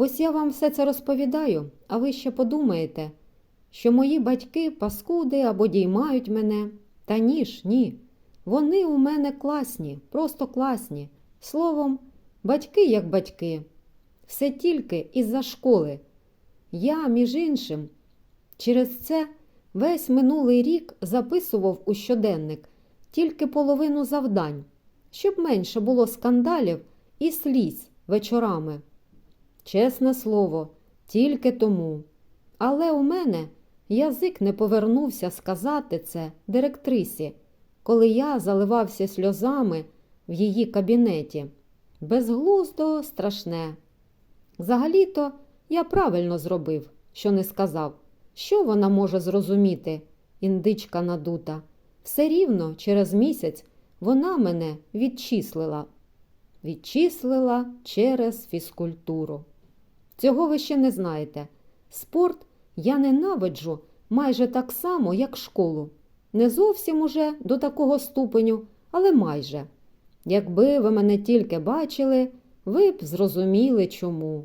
Ось я вам все це розповідаю, а ви ще подумаєте, що мої батьки паскуди або діймають мене. Та ні ж, ні. Вони у мене класні, просто класні. Словом, батьки як батьки. Все тільки із-за школи. Я, між іншим, через це весь минулий рік записував у щоденник тільки половину завдань, щоб менше було скандалів і сліз вечорами. Чесне слово, тільки тому. Але у мене язик не повернувся сказати це директрисі, коли я заливався сльозами в її кабінеті. Безглуздо страшне. Взагалі-то я правильно зробив, що не сказав, що вона може зрозуміти, індичка надута. Все рівно через місяць вона мене відчислила. Відчислила через фізкультуру. Цього ви ще не знаєте. Спорт я ненавиджу майже так само, як школу. Не зовсім уже до такого ступеню, але майже. Якби ви мене тільки бачили, ви б зрозуміли чому.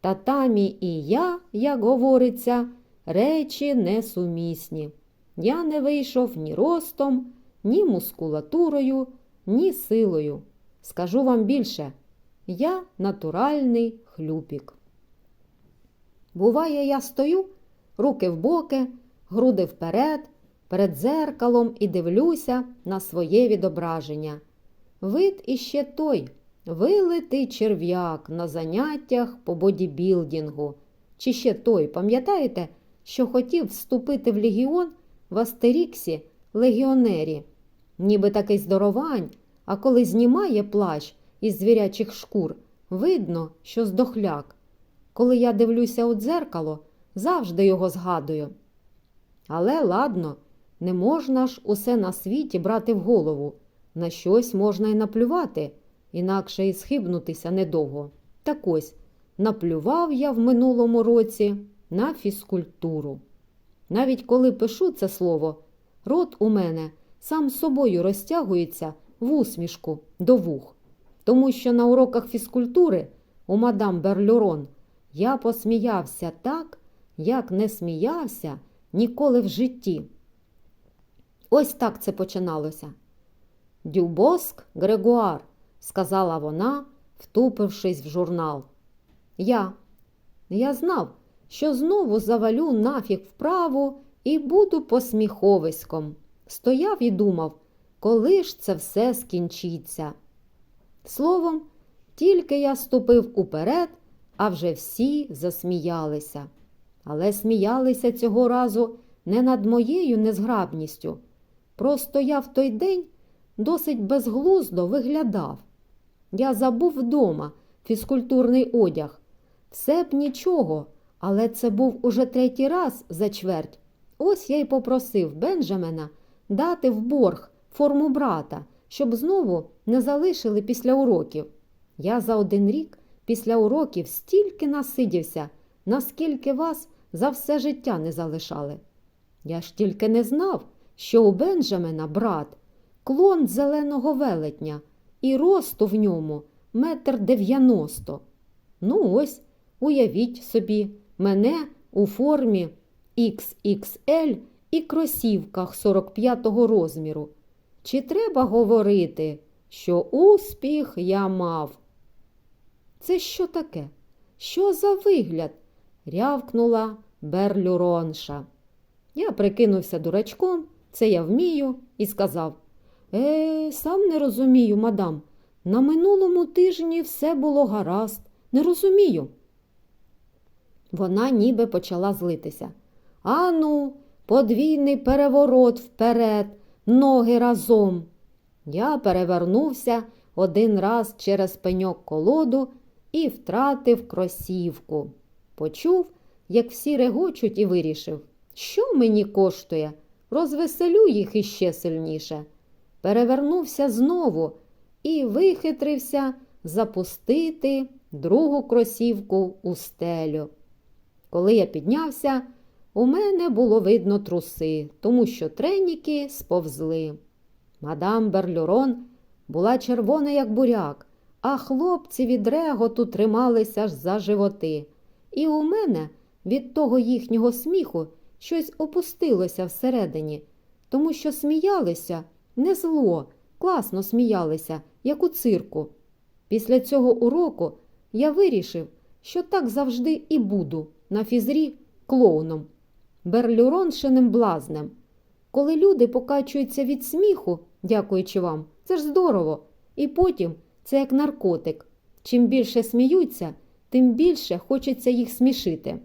Татамі і я, як говориться, речі несумісні. Я не вийшов ні ростом, ні мускулатурою, ні силою. Скажу вам більше, я натуральний хлюпік. Буває, я стою, руки в боки, груди вперед, перед дзеркалом і дивлюся на своє відображення. Вид іще той, вилитий черв'як на заняттях по бодібілдингу. Чи ще той, пам'ятаєте, що хотів вступити в легіон в Астеріксі легіонері? Ніби такий здоровань, а коли знімає плащ із звірячих шкур, видно, що здохляк. Коли я дивлюся у дзеркало, завжди його згадую. Але ладно, не можна ж усе на світі брати в голову. На щось можна й наплювати, інакше і схибнутися недовго. Так ось, наплював я в минулому році на фізкультуру. Навіть коли пишу це слово, рот у мене сам собою розтягується в усмішку до вух, тому що на уроках фізкультури у мадам Берлюрон я посміявся так, як не сміявся ніколи в житті. Ось так це починалося. Дюбоск Грегуар, сказала вона, втупившись в журнал. Я. Я знав, що знову завалю нафіг вправо і буду посміховиськом. Стояв і думав, коли ж це все скінчиться. Словом, тільки я ступив уперед, а вже всі засміялися. Але сміялися цього разу не над моєю незграбністю. Просто я в той день досить безглуздо виглядав. Я забув вдома фізкультурний одяг. Все б нічого, але це був уже третій раз за чверть. Ось я й попросив Бенджамена дати в борг форму брата, щоб знову не залишили після уроків. Я за один рік після уроків стільки насидівся, наскільки вас за все життя не залишали. Я ж тільки не знав, що у Бенджамена брат клон зеленого велетня, і росту в ньому метр дев'яносто. Ну ось, уявіть собі, мене у формі XXL і кросівках 45-го розміру. Чи треба говорити, що успіх я мав? Це що таке? Що за вигляд? рявкнула Берлюронша. Я прикинувся дурачком, це я вмію, і сказав Е, сам не розумію, мадам. На минулому тижні все було гаразд. Не розумію. Вона ніби почала злитися. Ану, подвійний переворот вперед, ноги разом. Я перевернувся один раз через пеньок колоду і втратив кросівку. Почув, як всі регочуть, і вирішив, що мені коштує, розвеселю їх іще сильніше. Перевернувся знову і вихитрився запустити другу кросівку у стелю. Коли я піднявся, у мене було видно труси, тому що треніки сповзли. Мадам Берлюрон була червона, як буряк, а хлопці від реготу трималися ж за животи. І у мене від того їхнього сміху щось опустилося всередині, тому що сміялися не зло, класно сміялися, як у цирку. Після цього уроку я вирішив, що так завжди і буду на фізрі клоуном, берлюроншиним блазнем. Коли люди покачуються від сміху, дякуючи вам, це ж здорово. І потім це як наркотик. Чим більше сміються, тим більше хочеться їх смішити.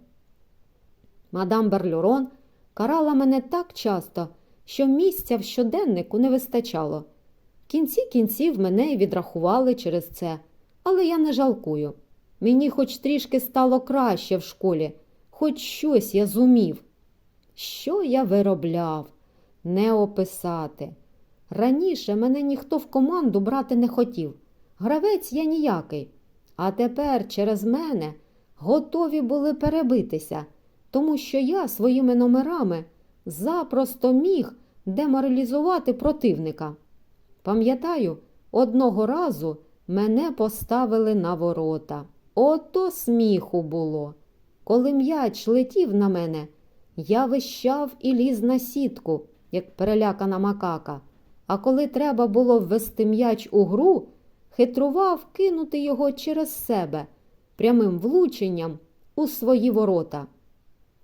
Мадам Берлюрон карала мене так часто, що місця в щоденнику не вистачало. В кінці кінців мене й відрахували через це, але я не жалкую. Мені хоч трішки стало краще в школі, хоч щось я зумів. Що я виробляв? Не описати. Раніше мене ніхто в команду брати не хотів. Гравець я ніякий. А тепер через мене готові були перебитися, тому що я своїми номерами запросто міг деморалізувати противника. Пам'ятаю, одного разу мене поставили на ворота. Ото сміху було. Коли м'яч летів на мене, я вищав і ліз на сітку, як перелякана макака. А коли треба було ввести м'яч у гру, хитрував кинути його через себе прямим влученням у свої ворота.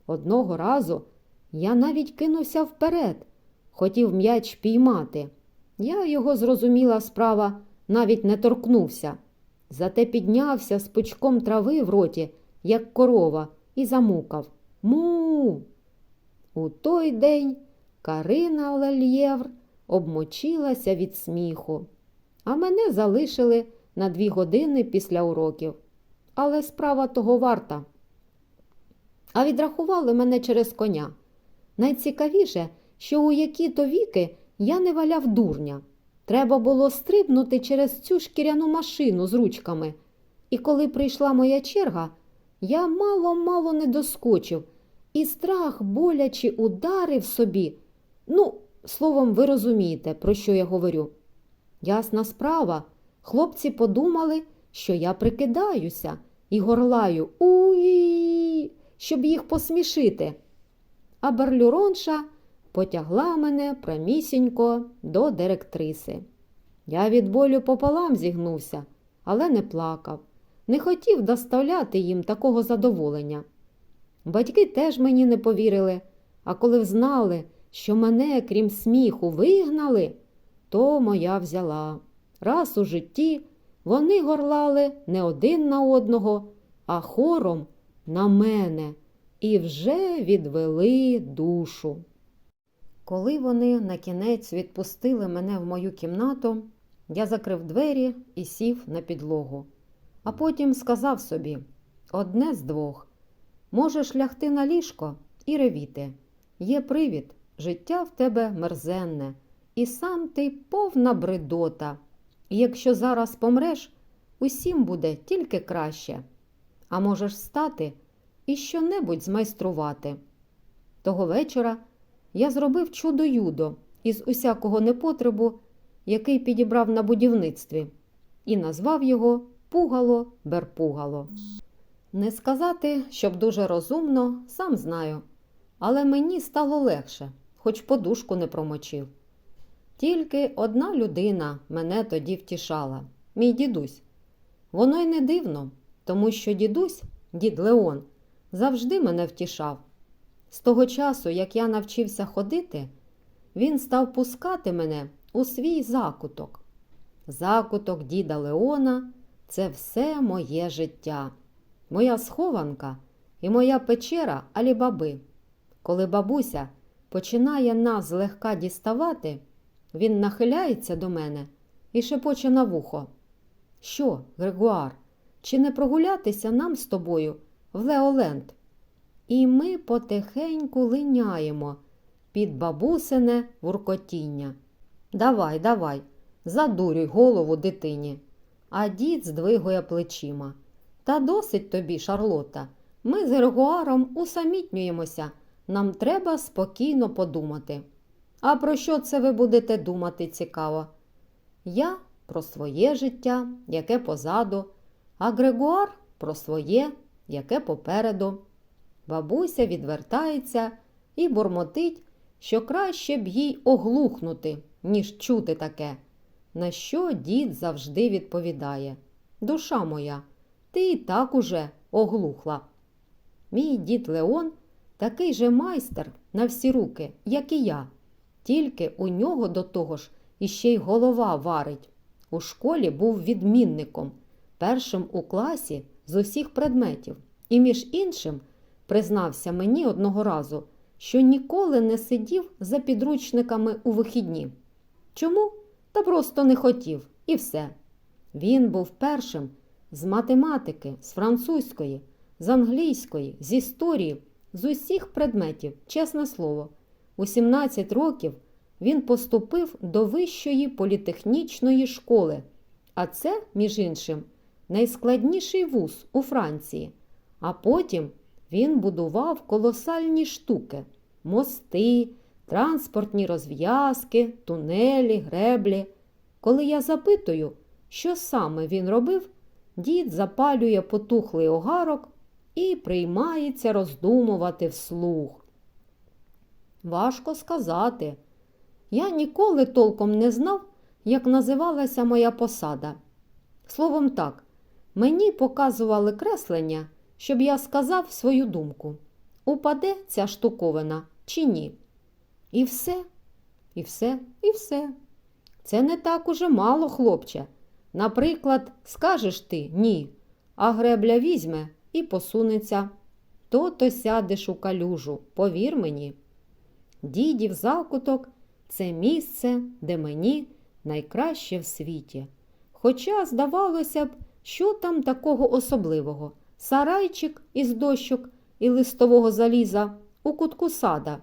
Одного разу я навіть кинувся вперед, хотів м'яч піймати. Я його зрозуміла справа, навіть не торкнувся. Зате піднявся з пучком трави в роті, як корова, і замукав Му. У той день Карина Лельєвр обмочилася від сміху, а мене залишили на дві години після уроків. Але справа того варта. А відрахували мене через коня. Найцікавіше, що у які то віки я не валяв дурня. Треба було стрибнути через цю шкіряну машину з ручками. І коли прийшла моя черга, я мало-мало не доскочив, і страх боляче ударив собі. Ну, словом, ви розумієте, про що я говорю. Ясна справа, хлопці подумали, що я прикидаюся і горлаю уї, щоб їх посмішити. А берлюронша потягла мене прямісінько до директриси. Я від болю пополам зігнувся, але не плакав, не хотів доставляти їм такого задоволення. Батьки теж мені не повірили, а коли взнали, що мене, крім сміху, вигнали, то моя взяла. Раз у житті вони горлали не один на одного, а хором на мене і вже відвели душу. Коли вони на кінець відпустили мене в мою кімнату, я закрив двері і сів на підлогу. А потім сказав собі одне з двох можеш лягти на ліжко і ревіти. Є привід, життя в тебе мерзенне, і сам ти повна бредота. Якщо зараз помреш, усім буде тільки краще. А можеш стати і що-небудь змайструвати. Того вечора я зробив чудо юдо із усякого непотребу, який підібрав на будівництві, і назвав його Пугало Берпугало. Не сказати, щоб дуже розумно, сам знаю, але мені стало легше, хоч подушку не промочив. Тільки одна людина мене тоді втішала мій дідусь. Воно й не дивно, тому що дідусь, дід Леон, завжди мене втішав. З того часу, як я навчився ходити, він став пускати мене у свій закуток. Закуток діда Леона це все моє життя, моя схованка і моя печера Алібаби. Коли бабуся починає нас злегка діставати, він нахиляється до мене і шепоче на вухо. Що, Грегуар, чи не прогулятися нам з тобою в Леоленд? І ми потихеньку линяємо під бабусине вуркотіння. Давай, давай, задурюй голову дитині. А дід здвигує плечима. Та досить тобі, Шарлота. Ми з Грегуаром усамітнюємося. Нам треба спокійно подумати. А про що це ви будете думати цікаво? Я про своє життя, яке позаду, а Грегуар про своє, яке попереду. Бабуся відвертається і бурмотить, що краще б їй оглухнути, ніж чути таке. На що дід завжди відповідає Душа моя, ти і так уже оглухла. Мій дід Леон такий же майстер на всі руки, як і я, тільки у нього до того ж іще й голова варить. У школі був відмінником, першим у класі з усіх предметів, і, між іншим, признався мені одного разу, що ніколи не сидів за підручниками у вихідні. Чому? Та просто не хотів, і все. Він був першим з математики, з французької, з англійської, з історії, з усіх предметів, чесне слово. У 17 років він поступив до Вищої політехнічної школи, а це, між іншим, найскладніший вуз у Франції. А потім він будував колосальні штуки мости, транспортні розв'язки, тунелі, греблі. Коли я запитую, що саме він робив, дід запалює потухлий огарок і приймається роздумувати вслух. Важко сказати. Я ніколи толком не знав, як називалася моя посада. Словом так, мені показували креслення, щоб я сказав свою думку, упаде ця штуковина чи ні. І все, і все, і все. Це не так уже мало, хлопче. Наприклад, скажеш ти ні, а гребля візьме і посунеться. То-то сядеш у калюжу, повір мені. Дідів закуток це місце, де мені найкраще в світі. Хоча, здавалося б, що там такого особливого сарайчик із дощок і листового заліза у кутку сада.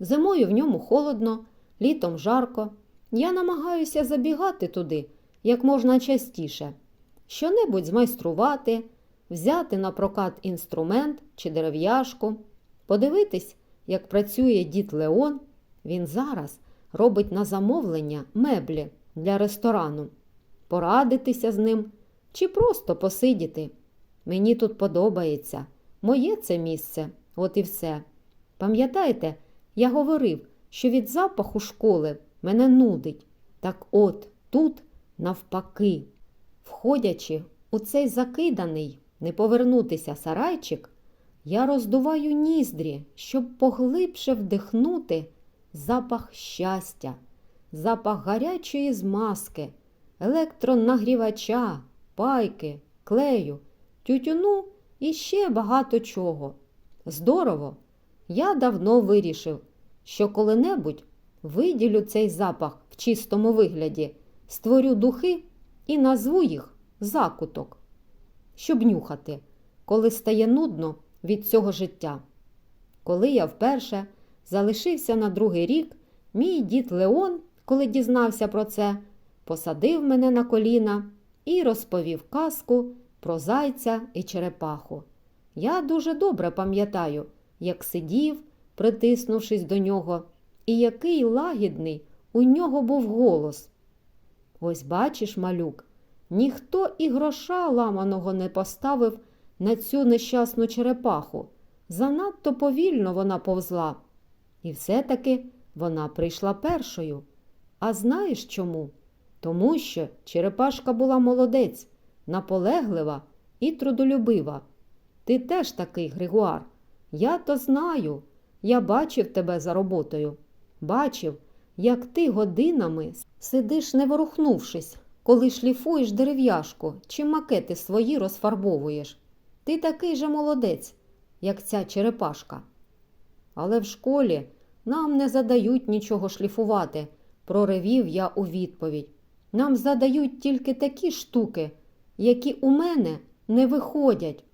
Зимою в ньому холодно, літом жарко. Я намагаюся забігати туди як можна частіше, що-небудь змайструвати, взяти на прокат інструмент чи дерев'яшку, подивитись, як працює дід Леон. Він зараз робить на замовлення меблі для ресторану, порадитися з ним чи просто посидіти. Мені тут подобається, моє це місце, от і все. Пам'ятаєте, я говорив, що від запаху школи мене нудить. Так от тут, навпаки, входячи у цей закиданий, не повернутися сарайчик, я роздуваю ніздрі, щоб поглибше вдихнути запах щастя, запах гарячої змазки, електронагрівача, пайки, клею, тютюну і ще багато чого. Здорово! Я давно вирішив, що коли-небудь виділю цей запах в чистому вигляді, створю духи і назву їх закуток, щоб нюхати, коли стає нудно від цього життя. Коли я вперше залишився на другий рік, мій дід Леон, коли дізнався про це, посадив мене на коліна і розповів казку про зайця і черепаху. Я дуже добре пам'ятаю, як сидів, притиснувшись до нього, і який лагідний у нього був голос. Ось бачиш, малюк, ніхто і гроша ламаного не поставив на цю нещасну черепаху. Занадто повільно вона повзла. І все-таки вона прийшла першою. А знаєш чому? Тому що черепашка була молодець, наполеглива і трудолюбива. Ти теж такий, Григуар. Я то знаю. Я бачив тебе за роботою. Бачив, як ти годинами сидиш, не ворухнувшись, коли шліфуєш дерев'яшку чи макети свої розфарбовуєш. Ти такий же молодець, як ця черепашка. Але в школі нам не задають нічого шліфувати, проревів я у відповідь. Нам задають тільки такі штуки, які у мене не виходять.